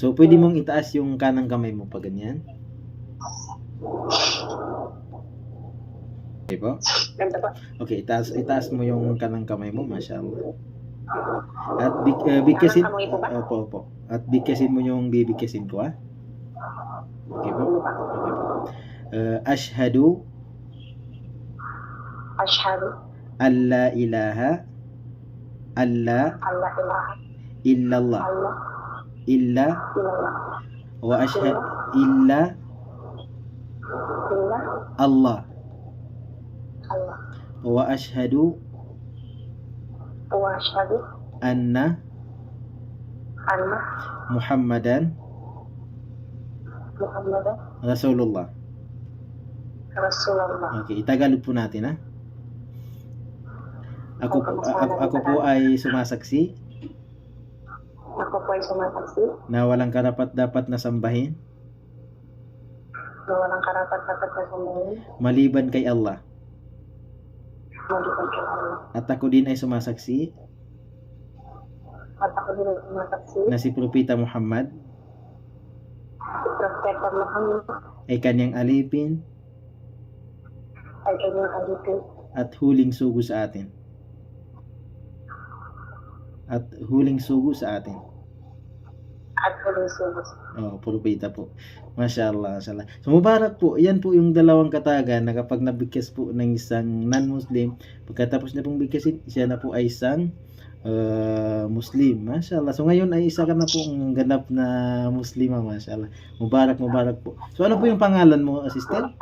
So, pwede mong itaas yung kanang kamay mo pa ganyan. Okay po? Okay, itaas, itaas mo yung kanang kamay mo, mashallah. At big, uh, bigkasin, kamay po ba? opo, opo. At bigkasin mo yung bibigkasin ko, ha? Okay po? Okay po. Uh, ashhadu Ashhadu an la ilaha alla Allah ilaha illallah Allah illa wa illa Allah Allah wa ashhadu wa ashhadu anna anna Muhammadan Muhammadan Rasulullah. Rasulullah. Okay, po natin ha. Ako, po- ako, ako po ay sumasaksi Ako po ay sumasaksi na walang karapat dapat na sambahin? Na walang karapat dapat na sumbahin maliban kay Allah. maliban kay Allah. At ako din ay sumasaksi? At ako din ay sumasaksi. Na si Propeta Muhammad? Propeta Muhammad. Ay kanyang alipin? Ay kanyang alipin. At huling sugo sa atin. At huling sugo sa atin. At sumus. Oh, propeta po. Mashallah, mashallah. So, mubarak po. Yan po yung dalawang katagan na kapag nabigkas po ng isang non-Muslim, pagkatapos na pong bigkasin, siya na po ay isang uh, Muslim. Mashallah. So, ngayon ay isa ka na pong ganap na Muslima. Mashallah. Mubarak, mubarak po. So, ano po yung pangalan mo, assistant?